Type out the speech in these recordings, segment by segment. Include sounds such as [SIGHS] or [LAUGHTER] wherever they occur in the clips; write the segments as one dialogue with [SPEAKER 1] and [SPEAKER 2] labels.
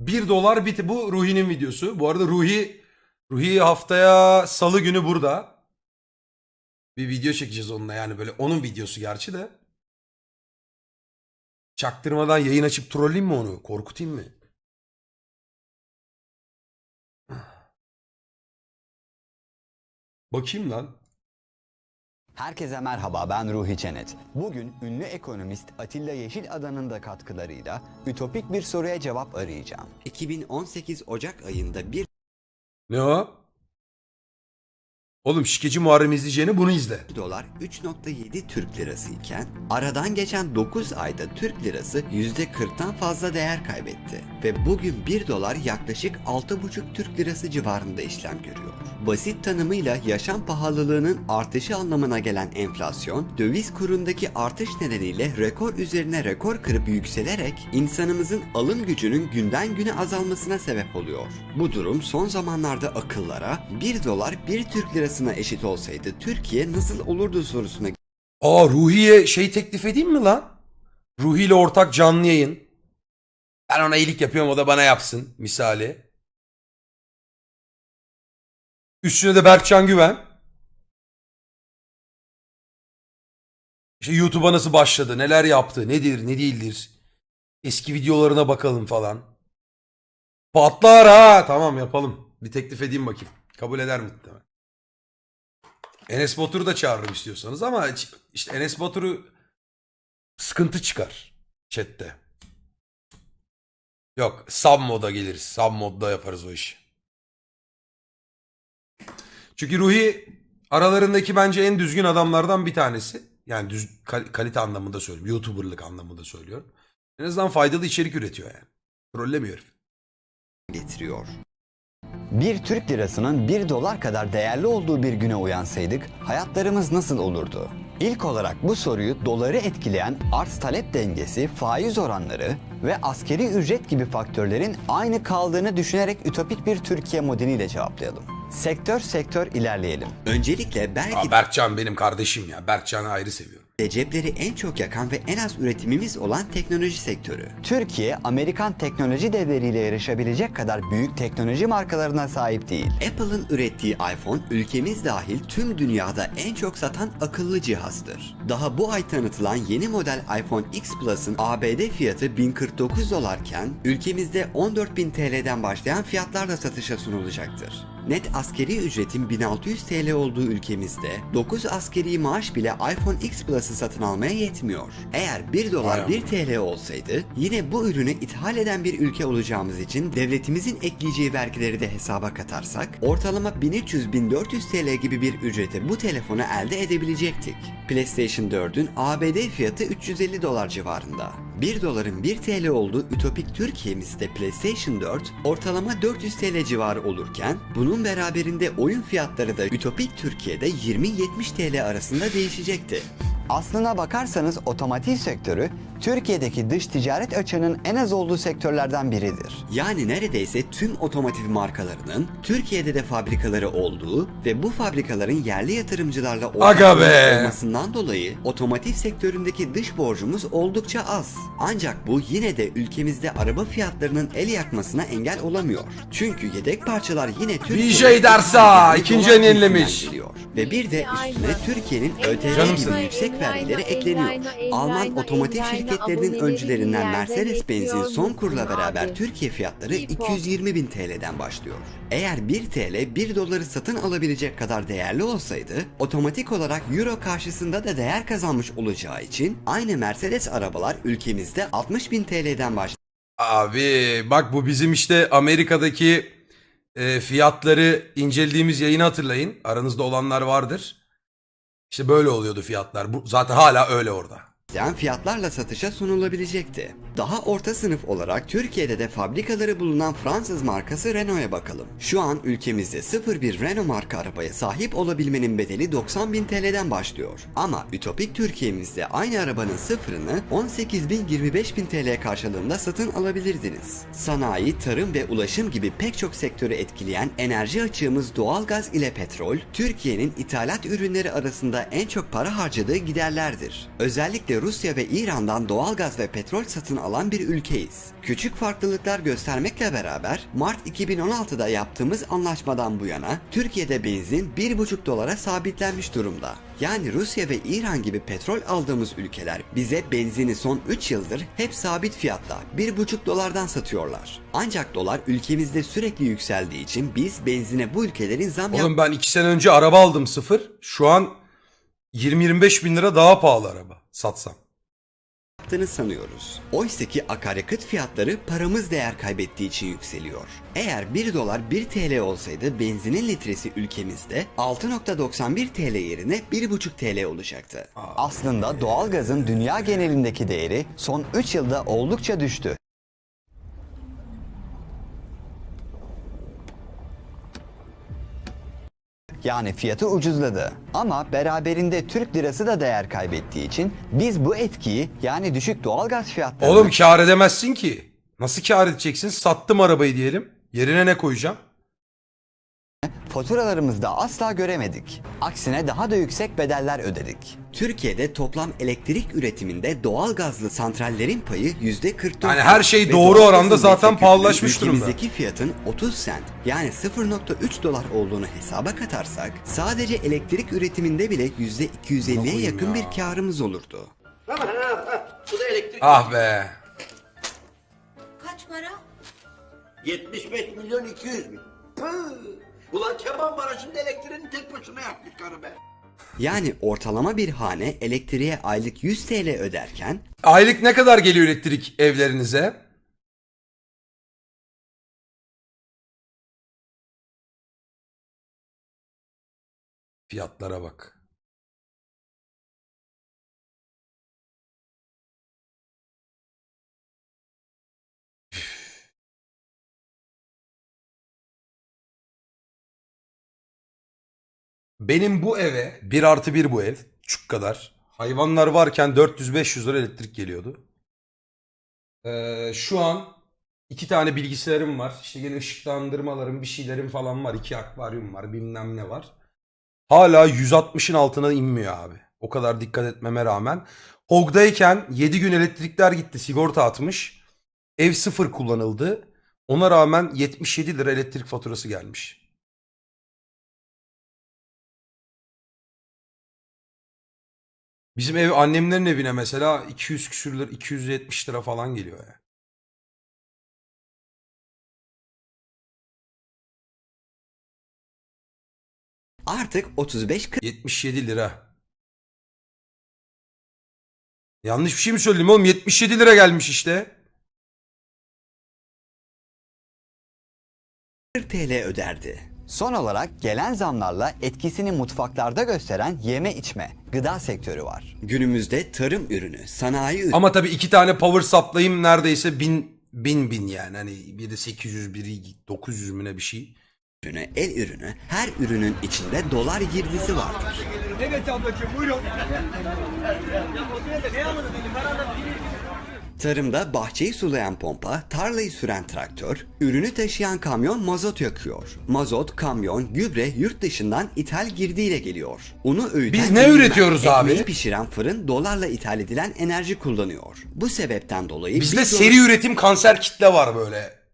[SPEAKER 1] 1 dolar biti. Bu Ruhi'nin videosu. Bu arada Ruhi Ruhi haftaya salı günü burada. Bir video çekeceğiz onunla yani böyle onun videosu gerçi de. Çaktırmadan yayın açıp trolleyeyim mi onu? Korkutayım mı? [SIGHS] Bakayım lan.
[SPEAKER 2] Herkese merhaba ben Ruhi Çenet. Bugün ünlü ekonomist Atilla Yeşilada'nın da katkılarıyla ütopik bir soruya cevap arayacağım. 2018 Ocak ayında bir
[SPEAKER 1] Ne o? Oğlum şikeci Muharrem izleyeceğini bunu izle.
[SPEAKER 2] dolar 3.7 Türk lirası iken aradan geçen 9 ayda Türk lirası %40'tan fazla değer kaybetti. Ve bugün 1 dolar yaklaşık 6.5 Türk lirası civarında işlem görüyor. Basit tanımıyla yaşam pahalılığının artışı anlamına gelen enflasyon, döviz kurundaki artış nedeniyle rekor üzerine rekor kırıp yükselerek insanımızın alım gücünün günden güne azalmasına sebep oluyor. Bu durum son zamanlarda akıllara 1 dolar 1 Türk lirasına eşit olsaydı Türkiye nasıl olurdu sorusuna
[SPEAKER 1] Aa Ruhi'ye şey teklif edeyim mi lan? Ruhi ile ortak canlı yayın. Ben ona iyilik yapıyorum o da bana yapsın misali. Üstüne de Berkcan Güven. İşte YouTube'a nasıl başladı, neler yaptı, nedir, ne değildir. Eski videolarına bakalım falan. Patlar ha. Tamam yapalım. Bir teklif edeyim bakayım. Kabul eder mi? Tamam. Enes Batur'u da çağırırım istiyorsanız ama işte Enes Batur'u sıkıntı çıkar chatte. Yok sub moda geliriz. Sub modda yaparız o işi. Çünkü Ruhi aralarındaki bence en düzgün adamlardan bir tanesi. Yani düz kal- kalite anlamında söylüyorum. YouTuber'lık anlamında söylüyorum. En azından faydalı içerik üretiyor yani. Trollemiyor
[SPEAKER 2] getiriyor. Bir Türk lirasının 1 dolar kadar değerli olduğu bir güne uyansaydık hayatlarımız nasıl olurdu? İlk olarak bu soruyu doları etkileyen arz talep dengesi, faiz oranları ve askeri ücret gibi faktörlerin aynı kaldığını düşünerek ütopik bir Türkiye modeliyle cevaplayalım. Sektör sektör ilerleyelim. Öncelikle belki
[SPEAKER 1] Aa, Berkcan benim kardeşim ya. Berkcan'ı ayrı seviyorum.
[SPEAKER 2] De cepleri en çok yakan ve en az üretimimiz olan teknoloji sektörü. Türkiye, Amerikan teknoloji devleriyle yarışabilecek kadar büyük teknoloji markalarına sahip değil. Apple'ın ürettiği iPhone ülkemiz dahil tüm dünyada en çok satan akıllı cihazdır. Daha bu ay tanıtılan yeni model iPhone X Plus'ın ABD fiyatı 1049 dolarken ülkemizde 14.000 TL'den başlayan fiyatlarla satışa sunulacaktır. Net askeri ücretin 1600 TL olduğu ülkemizde 9 askeri maaş bile iPhone X Plus'ı satın almaya yetmiyor. Eğer 1 dolar
[SPEAKER 1] Vay
[SPEAKER 2] 1 TL olsaydı yine bu ürünü ithal eden bir ülke olacağımız için devletimizin ekleyeceği vergileri de hesaba katarsak ortalama 1300-1400 TL gibi bir ücrete bu telefonu elde edebilecektik. PlayStation 4'ün ABD fiyatı 350 dolar civarında. 1 doların 1 TL olduğu ütopik Türkiye'mizde PlayStation 4 ortalama 400 TL civarı olurken bunun beraberinde oyun fiyatları da ütopik Türkiye'de 20-70 TL arasında değişecekti. Aslına bakarsanız otomotiv sektörü Türkiye'deki dış ticaret açığının en az olduğu sektörlerden biridir. Yani neredeyse tüm otomotiv markalarının Türkiye'de de fabrikaları olduğu ve bu fabrikaların yerli yatırımcılarla ortak olmasından dolayı otomotiv sektöründeki dış borcumuz oldukça az. Ancak bu yine de ülkemizde araba fiyatlarının el yakmasına engel olamıyor. Çünkü yedek parçalar yine Türkiye'de
[SPEAKER 1] VJ Dersa,
[SPEAKER 2] yani
[SPEAKER 1] ikinci yenilemiş.
[SPEAKER 2] geliyor. Ve bir de üstüne Türkiye'nin ÖTV gibi yüksek vergileri ekleniyor. Alman otomotiv şirketlerinin öncülerinden Mercedes-Benz'in son kurla beraber Türkiye fiyatları 220 bin TL'den başlıyor. Eğer 1 TL 1 doları satın alabilecek kadar değerli olsaydı otomatik olarak Euro karşısında da değer kazanmış olacağı için aynı Mercedes arabalar ülkemizde 60 bin TL'den başlıyor.
[SPEAKER 1] Abi bak bu bizim işte Amerika'daki e, fiyatları incelediğimiz yayını hatırlayın. Aranızda olanlar vardır. İşte böyle oluyordu fiyatlar. Bu zaten hala öyle orada.
[SPEAKER 2] Yani fiyatlarla satışa sunulabilecekti. Daha orta sınıf olarak Türkiye'de de fabrikaları bulunan Fransız markası Renault'a bakalım. Şu an ülkemizde 01 Renault marka arabaya sahip olabilmenin bedeli 90 bin TL'den başlıyor. Ama ütopik Türkiye'mizde aynı arabanın sıfırını 18 bin 25 bin TL karşılığında satın alabilirdiniz. Sanayi, tarım ve ulaşım gibi pek çok sektörü etkileyen enerji açığımız doğalgaz ile petrol, Türkiye'nin ithalat ürünleri arasında en çok para harcadığı giderlerdir. Özellikle Türkiye, Rusya ve İran'dan doğalgaz ve petrol satın alan bir ülkeyiz. Küçük farklılıklar göstermekle beraber Mart 2016'da yaptığımız anlaşmadan bu yana Türkiye'de benzin 1,5 dolara sabitlenmiş durumda. Yani Rusya ve İran gibi petrol aldığımız ülkeler bize benzini son 3 yıldır hep sabit fiyatla 1,5 dolardan satıyorlar. Ancak dolar ülkemizde sürekli yükseldiği için biz benzine bu ülkelerin zam
[SPEAKER 1] Oğlum ben iki sene önce araba aldım sıfır. Şu an 20-25 bin lira daha pahalı araba satsam.
[SPEAKER 2] yaptığını sanıyoruz. Oysa ki akaryakıt fiyatları paramız değer kaybettiği için yükseliyor. Eğer 1 dolar 1 TL olsaydı benzinin litresi ülkemizde 6.91 TL yerine 1.5 TL olacaktı.
[SPEAKER 3] Aslında doğalgazın dünya genelindeki değeri son 3 yılda oldukça düştü. Yani fiyatı ucuzladı. Ama beraberinde Türk lirası da değer kaybettiği için biz bu etkiyi yani düşük doğalgaz fiyatlarını
[SPEAKER 1] Oğlum kar edemezsin ki. Nasıl kar edeceksin? Sattım arabayı diyelim. Yerine ne koyacağım?
[SPEAKER 3] Faturalarımızda asla göremedik. Aksine daha da yüksek bedeller ödedik.
[SPEAKER 2] Türkiye'de toplam elektrik üretiminde doğal gazlı santrallerin payı %44.
[SPEAKER 1] Yani her şey doğru oranda zaten pahalılaşmış durumda.
[SPEAKER 2] Ülkemizdeki fiyatın 30 sent yani 0.3 dolar olduğunu hesaba katarsak sadece elektrik üretiminde bile %250'ye yakın bir karımız olurdu. [LAUGHS]
[SPEAKER 4] Bu da elektrik.
[SPEAKER 1] Ah be.
[SPEAKER 5] Kaç para?
[SPEAKER 4] 75 milyon 200 bin. Pıh! Ulan Kemal Barajı'nda elektriğini tek başına yapmış karı be.
[SPEAKER 2] Yani ortalama bir hane elektriğe aylık 100 TL öderken
[SPEAKER 1] Aylık ne kadar geliyor elektrik evlerinize? Fiyatlara bak. Benim bu eve 1 artı 1 bu ev. Çuk kadar. Hayvanlar varken 400-500 lira elektrik geliyordu. Ee, şu an iki tane bilgisayarım var. İşte gene ışıklandırmalarım bir şeylerim falan var. İki akvaryum var bilmem ne var. Hala 160'ın altına inmiyor abi. O kadar dikkat etmeme rağmen. Hog'dayken 7 gün elektrikler gitti sigorta atmış. Ev sıfır kullanıldı. Ona rağmen 77 lira elektrik faturası gelmiş. Bizim ev annemlerin evine mesela 200 küsür lira 270 lira falan geliyor ya.
[SPEAKER 2] artık 35-40
[SPEAKER 1] 77 lira. Yanlış bir şey mi söyledim oğlum? 77 lira gelmiş işte.
[SPEAKER 2] TL öderdi.
[SPEAKER 3] Son olarak gelen zamlarla etkisini mutfaklarda gösteren yeme içme, gıda sektörü var.
[SPEAKER 2] Günümüzde tarım ürünü, sanayi ürünü,
[SPEAKER 1] Ama tabii iki tane power supply'ım neredeyse bin bin bin yani. Hani biri 800 biri 900 mü ne bir şey.
[SPEAKER 2] ürünü, el ürünü, her ürünün içinde dolar girdisi vardır. Tarımda bahçeyi sulayan pompa, tarlayı süren traktör, ürünü taşıyan kamyon mazot yakıyor. Mazot, kamyon, gübre yurt dışından ithal girdiyle geliyor. Unu öğüten
[SPEAKER 1] Biz ne
[SPEAKER 2] değirmen,
[SPEAKER 1] üretiyoruz abi?
[SPEAKER 2] ekmeği pişiren fırın dolarla ithal edilen enerji kullanıyor. Bu sebepten dolayı
[SPEAKER 1] Bizde seri üretim kanser kitle var böyle.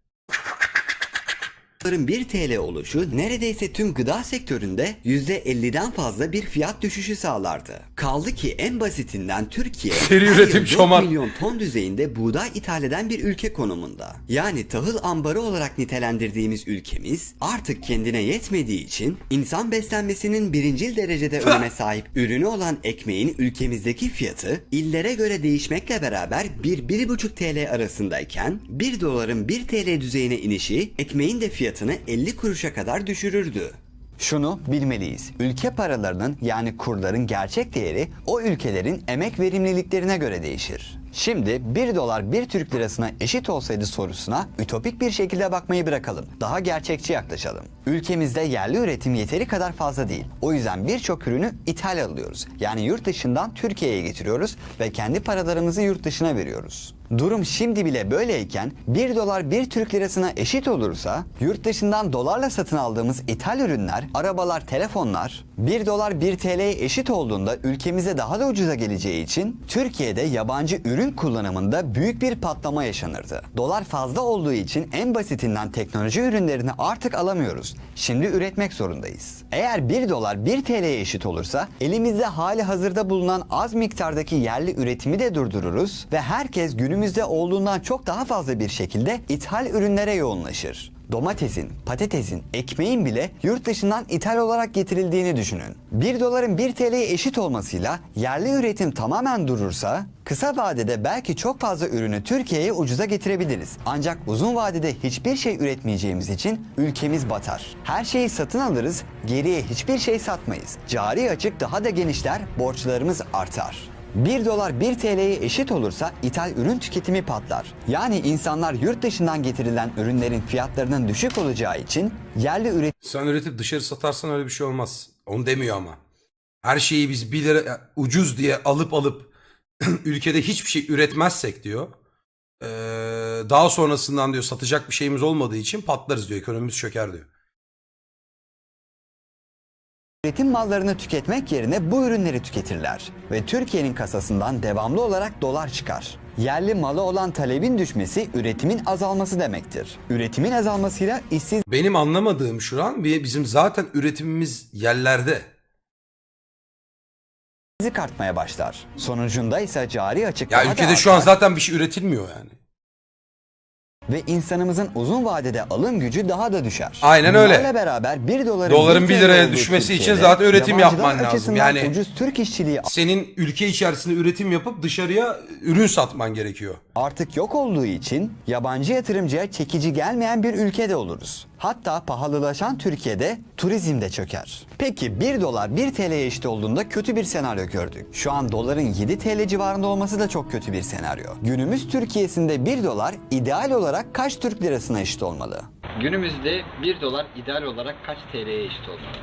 [SPEAKER 2] Doların 1 TL oluşu neredeyse tüm gıda sektöründe %50'den fazla bir fiyat düşüşü sağlardı. Kaldı ki en basitinden Türkiye
[SPEAKER 1] Seri üretim
[SPEAKER 2] yıl 4
[SPEAKER 1] çoman.
[SPEAKER 2] milyon ton düzeyinde buğday ithal eden bir ülke konumunda. Yani tahıl ambarı olarak nitelendirdiğimiz ülkemiz artık kendine yetmediği için insan beslenmesinin birincil derecede öneme sahip ürünü olan ekmeğin ülkemizdeki fiyatı illere göre değişmekle beraber 1-1,5 TL arasındayken 1 doların 1 TL düzeyine inişi ekmeğin de fiyatını 50 kuruşa kadar düşürürdü.
[SPEAKER 3] Şunu bilmeliyiz. Ülke paralarının yani kurların gerçek değeri o ülkelerin emek verimliliklerine göre değişir. Şimdi 1 dolar 1 Türk lirasına eşit olsaydı sorusuna ütopik bir şekilde bakmayı bırakalım. Daha gerçekçi yaklaşalım. Ülkemizde yerli üretim yeteri kadar fazla değil. O yüzden birçok ürünü ithal alıyoruz. Yani yurt dışından Türkiye'ye getiriyoruz ve kendi paralarımızı yurt dışına veriyoruz.
[SPEAKER 2] Durum şimdi bile böyleyken 1 dolar 1 Türk lirasına eşit olursa yurt dışından dolarla satın aldığımız ithal ürünler, arabalar, telefonlar 1 dolar 1 TL'ye eşit olduğunda ülkemize daha da ucuza geleceği için Türkiye'de yabancı ürün kullanımında büyük bir patlama yaşanırdı. Dolar fazla olduğu için en basitinden teknoloji ürünlerini artık alamıyoruz. Şimdi üretmek zorundayız. Eğer 1 dolar 1 TL'ye eşit olursa elimizde hali hazırda bulunan az miktardaki yerli üretimi de durdururuz ve herkes günümüzde olduğundan çok daha fazla bir şekilde ithal ürünlere yoğunlaşır. Domatesin, patatesin, ekmeğin bile yurt dışından ithal olarak getirildiğini düşünün. 1 doların 1 TL'ye eşit olmasıyla yerli üretim tamamen durursa kısa vadede belki çok fazla ürünü Türkiye'ye ucuza getirebiliriz. Ancak uzun vadede hiçbir şey üretmeyeceğimiz için ülkemiz batar. Her şeyi satın alırız, geriye hiçbir şey satmayız. Cari açık daha da genişler, borçlarımız artar. 1 dolar 1 TL'ye eşit olursa ithal ürün tüketimi patlar. Yani insanlar yurt dışından getirilen ürünlerin fiyatlarının düşük olacağı için yerli üretim
[SPEAKER 1] Sen üretip dışarı satarsan öyle bir şey olmaz. Onu demiyor ama. Her şeyi biz 1 lira ucuz diye alıp alıp [CLEARS THROAT] ülkede hiçbir şey üretmezsek diyor. Ee, daha sonrasından diyor satacak bir şeyimiz olmadığı için patlarız diyor. Ekonomimiz çöker diyor.
[SPEAKER 2] Üretim mallarını tüketmek yerine bu ürünleri tüketirler ve Türkiye'nin kasasından devamlı olarak dolar çıkar. Yerli malı olan talebin düşmesi üretimin azalması demektir. Üretimin azalmasıyla işsiz
[SPEAKER 1] Benim anlamadığım şu an bizim zaten üretimimiz yerlerde.
[SPEAKER 2] artmaya başlar. Sonucunda ise cari açık
[SPEAKER 1] Ya ülkede şu an zaten bir şey üretilmiyor yani.
[SPEAKER 2] Ve insanımızın uzun vadede alım gücü daha da düşer.
[SPEAKER 1] Aynen öyle.
[SPEAKER 2] Bunlarla beraber 1 doların,
[SPEAKER 1] Doların
[SPEAKER 2] 1
[SPEAKER 1] bir
[SPEAKER 2] TL
[SPEAKER 1] liraya düşmesi için
[SPEAKER 2] Türkiye'de
[SPEAKER 1] zaten üretim yapman lazım. Yani-
[SPEAKER 2] ucuz Türk işçiliği
[SPEAKER 1] Senin ülke içerisinde üretim yapıp dışarıya ürün satman gerekiyor.
[SPEAKER 2] artık yok olduğu için yabancı yatırımcıya çekici gelmeyen bir ülkede oluruz. Hatta pahalılaşan Türkiye'de turizm de çöker. Peki 1 dolar 1 TL'ye eşit olduğunda kötü bir senaryo gördük. Şu an doların 7 TL civarında olması da çok kötü bir senaryo. Günümüz Türkiye'sinde 1 dolar ideal olarak kaç Türk lirasına eşit olmalı?
[SPEAKER 6] Günümüzde 1 dolar ideal olarak kaç TL'ye eşit olmalı?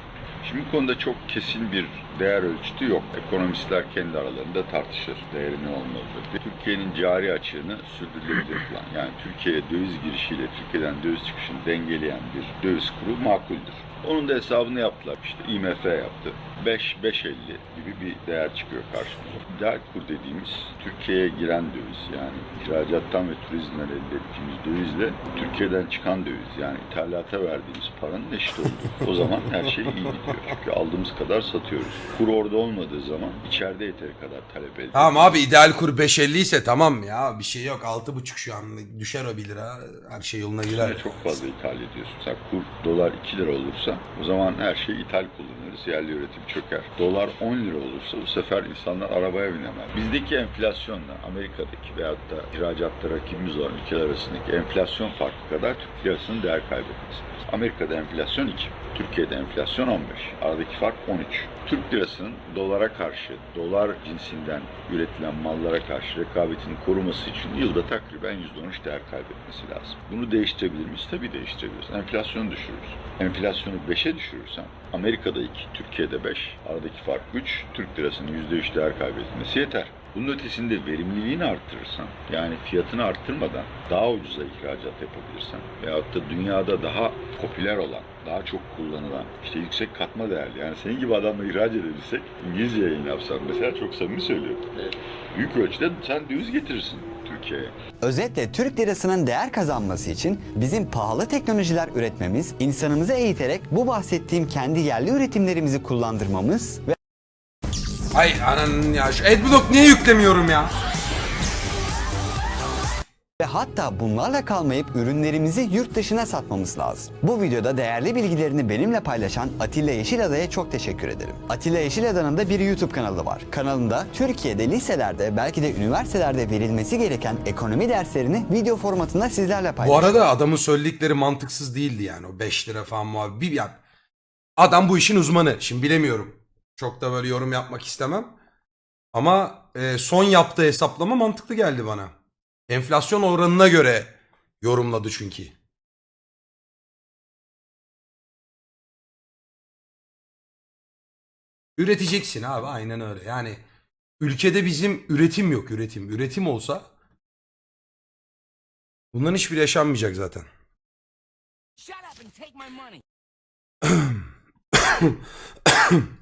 [SPEAKER 7] Şimdi bu konuda çok kesin bir değer ölçütü yok. Ekonomistler kendi aralarında tartışır değeri ne olmalıdır. Türkiye'nin cari açığını sürdürülebilir kılan, yani Türkiye'ye döviz girişiyle Türkiye'den döviz çıkışını dengeleyen bir döviz kuru makuldür. Onun da hesabını yaptılar işte IMF yaptı. 5 5.50 gibi bir değer çıkıyor karşımıza. Değer kur dediğimiz Türkiye'ye giren döviz yani ihracattan ve turizmden elde ettiğimiz dövizle Türkiye'den çıkan döviz yani ithalata verdiğimiz paranın eşit olduğu. O zaman her şey iyi gidiyor. Çünkü aldığımız kadar satıyoruz. Kur orada olmadığı zaman içeride yeteri kadar talep elde
[SPEAKER 1] Tamam abi ideal kur 5.50 ise tamam ya bir şey yok 6.5 şu an düşer o 1 lira her şey yoluna girer.
[SPEAKER 7] Yine çok fazla ithal ediyorsun. Mesela kur dolar 2 lira olursa o zaman her şey ithal kullanırız. Yerli üretim çöker. Dolar 10 lira olursa bu sefer insanlar arabaya binemez. Bizdeki enflasyonla Amerika'daki veyahut da ihracatta rakibimiz olan ülkeler arasındaki enflasyon farkı kadar Türk lirasının değer kaybetmesi. Amerika'da enflasyon 2, Türkiye'de enflasyon 15. Aradaki fark 13. Türk lirasının dolara karşı, dolar cinsinden üretilen mallara karşı rekabetini koruması için yılda takriben %13 değer kaybetmesi lazım. Bunu değiştirebilir miyiz? Tabii değiştirebiliriz. Enflasyonu düşürürüz. Enflasyonu 5'e düşürürsen Amerika'da 2, Türkiye'de 5, aradaki fark 3, Türk lirasının %3 değer kaybetmesi yeter. Bunun ötesinde verimliliğini arttırırsan, yani fiyatını arttırmadan daha ucuza ihracat yapabilirsen veyahut da dünyada daha popüler olan, daha çok kullanılan, işte yüksek katma değerli, yani senin gibi adamla ihraç edebilsek, İngilizce yayın yapsan mesela çok samimi söylüyorum. Büyük ölçüde sen döviz getirirsin Türkiye'ye.
[SPEAKER 2] Özetle Türk lirasının değer kazanması için bizim pahalı teknolojiler üretmemiz, insanımızı eğiterek bu bahsettiğim kendi yerli üretimlerimizi kullandırmamız ve
[SPEAKER 1] Ay ananın ya şu Adblock niye yüklemiyorum ya?
[SPEAKER 2] Ve hatta bunlarla kalmayıp ürünlerimizi yurt dışına satmamız lazım. Bu videoda değerli bilgilerini benimle paylaşan Atilla Yeşilada'ya çok teşekkür ederim. Atilla Yeşilada'nın da bir YouTube kanalı var. Kanalında Türkiye'de liselerde belki de üniversitelerde verilmesi gereken ekonomi derslerini video formatında sizlerle
[SPEAKER 1] Bu
[SPEAKER 2] paylaşıyor.
[SPEAKER 1] arada adamın söyledikleri mantıksız değildi yani o 5 lira falan muhabbet. Bir, adam bu işin uzmanı. Şimdi bilemiyorum. Çok da böyle yorum yapmak istemem. Ama e, son yaptığı hesaplama mantıklı geldi bana. Enflasyon oranına göre yorumladı çünkü. Üreteceksin abi aynen öyle. Yani ülkede bizim üretim yok üretim. Üretim olsa Bunların hiçbiri yaşanmayacak zaten. [CLEARS THROAT] [COUGHS]